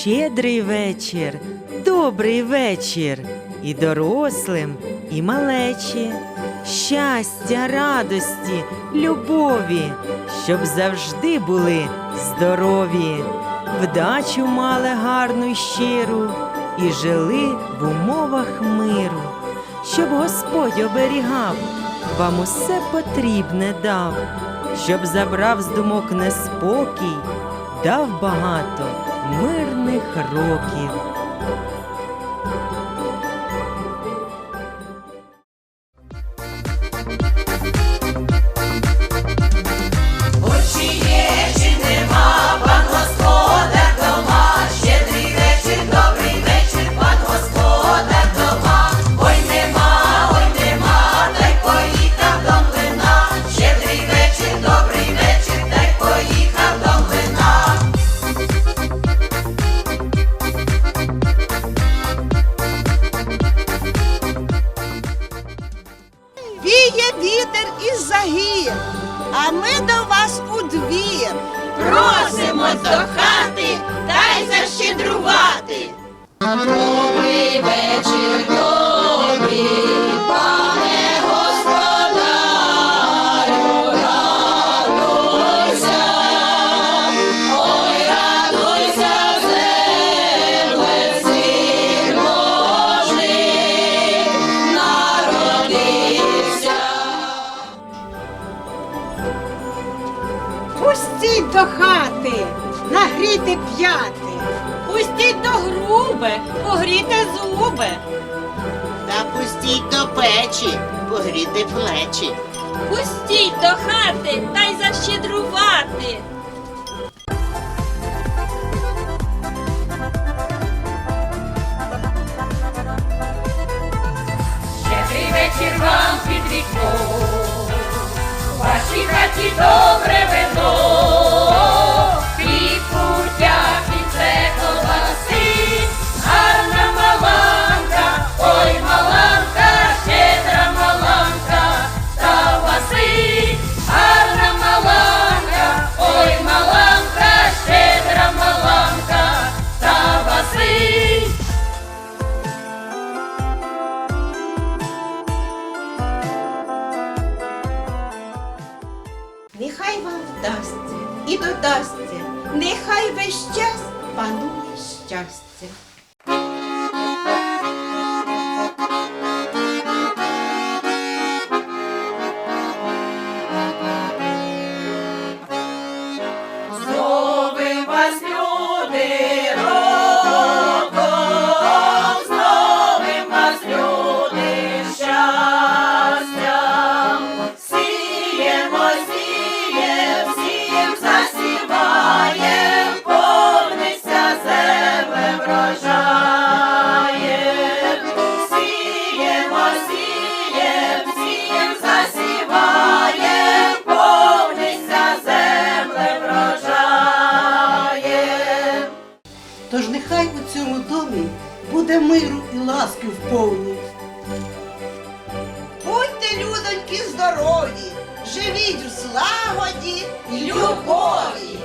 Щедрий вечір, добрий вечір і дорослим, і малечі. Щастя, радості, любові, щоб завжди були здорові, вдачу мали гарну й щиру і жили в умовах миру, щоб Господь оберігав, вам усе потрібне дав, щоб забрав з думок неспокій, дав багато мирних років. Із-за а ми до вас у двір. Просимо до хати, та й защедрувати. Пустіть до хати, нагріти п'яти. Пустіть до грубе, погріте зуби. Та пустіть до печі, погріти плечі. Пустіть до хати та й защедрувати. Щедрий вечір вам під вікно, в вашій хаті добре Нехай вам вдасться і додасться, нехай весь час панує щастя. Нехай у цьому домі буде миру і ласки вповні. Будьте, людоньки, здорові, живіть у слагоді й любові.